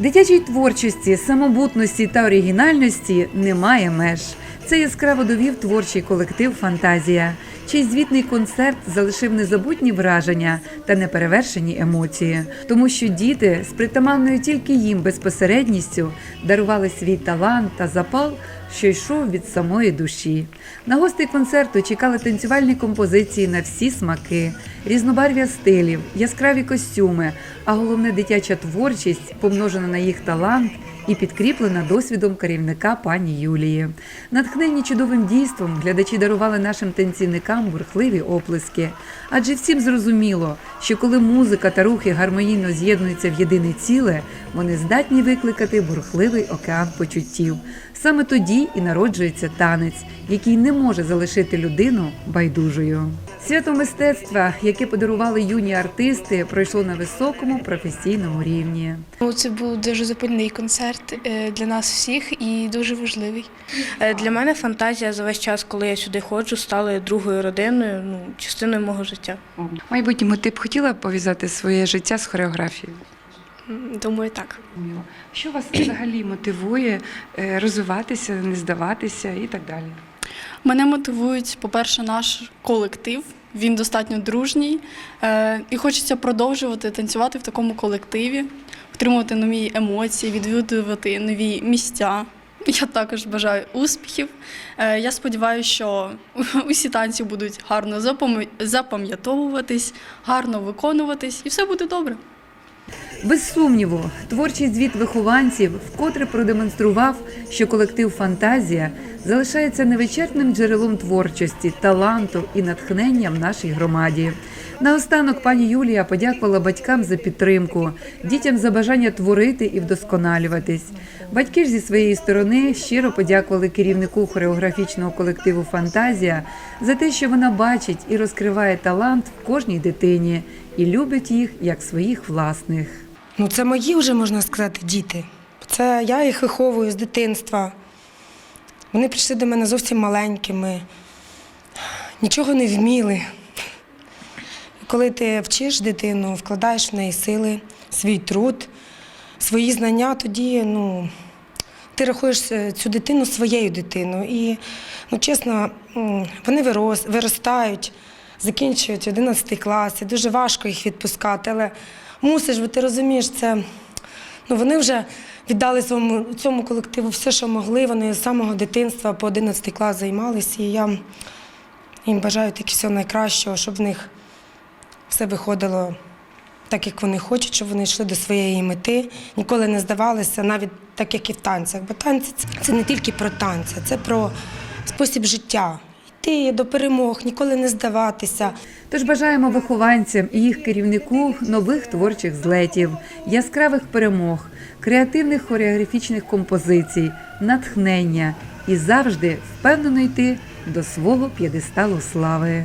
Дитячій творчості, самобутності та оригінальності немає меж. Це яскраво довів творчий колектив Фантазія, чий звітний концерт залишив незабутні враження та неперевершені емоції, тому що діти з притаманною тільки їм безпосередністю дарували свій талант та запал, що йшов від самої душі. На гостей концерту чекали танцювальні композиції на всі смаки, різнобарв'я стилів, яскраві костюми, а головне дитяча творчість, помножена на їх талант і підкріплена досвідом керівника пані Юлії. Натхнені чудовим дійством глядачі дарували нашим танцівникам бурхливі оплески. Адже всім зрозуміло, що коли музика та рухи гармонійно з'єднуються в єдине ціле, вони здатні викликати бурхливий океан почуттів. Саме тоді і народжується танець, який не може залишити людину байдужою. Свято мистецтва, яке подарували юні артисти, пройшло на високому професійному рівні. Ну, Це був дуже запальний концерт е, для нас всіх і дуже важливий. Е, Для мене фантазія за весь час, коли я сюди ходжу, стала другою родиною, ну, частиною мого життя. Майбутньому ти б хотіла пов'язати своє життя з хореографією? Думаю, так. Що вас взагалі мотивує е, розвиватися, не здаватися і так далі? Мене мотивують, по-перше, наш колектив. Він достатньо дружній, е, і хочеться продовжувати танцювати в такому колективі, отримувати нові емоції, відвідувати нові місця. Я також бажаю успіхів. Е, я сподіваюся, що усі танці будуть гарно запам- запам'ятовуватись, гарно виконуватись, і все буде добре. Без сумніву, творчий звіт вихованців вкотре продемонстрував, що колектив Фантазія залишається невичерпним джерелом творчості, таланту і натхнення в нашій громаді. Наостанок пані Юлія подякувала батькам за підтримку, дітям за бажання творити і вдосконалюватись. Батьки ж зі своєї сторони щиро подякували керівнику хореографічного колективу Фантазія за те, що вона бачить і розкриває талант в кожній дитині і любить їх як своїх власних. Ну, це мої вже, можна сказати, діти. Це я їх виховую з дитинства. Вони прийшли до мене зовсім маленькими, нічого не вміли. Коли ти вчиш дитину, вкладаєш в неї сили, свій труд, свої знання, тоді ну, ти рахуєш е, цю дитину своєю дитиною. І, ну, чесно, вони вирос, виростають, закінчують 11 клас, і дуже важко їх відпускати. Але мусиш, бо ти розумієш, це ну, вони вже віддали своєму цьому колективу все, що могли. Вони з самого дитинства по 11 клас займалися. І я їм бажаю тільки всього найкращого, щоб в них все виходило так, як вони хочуть, щоб вони йшли до своєї мети, ніколи не здавалися, навіть так, як і в танцях. Бо танці це- не тільки про танці, це про спосіб життя. Йти до перемог, ніколи не здаватися. Тож бажаємо вихованцям і їх керівнику нових творчих злетів, яскравих перемог, креативних хореографічних композицій, натхнення і завжди впевнено йти до свого п'єдесталу слави.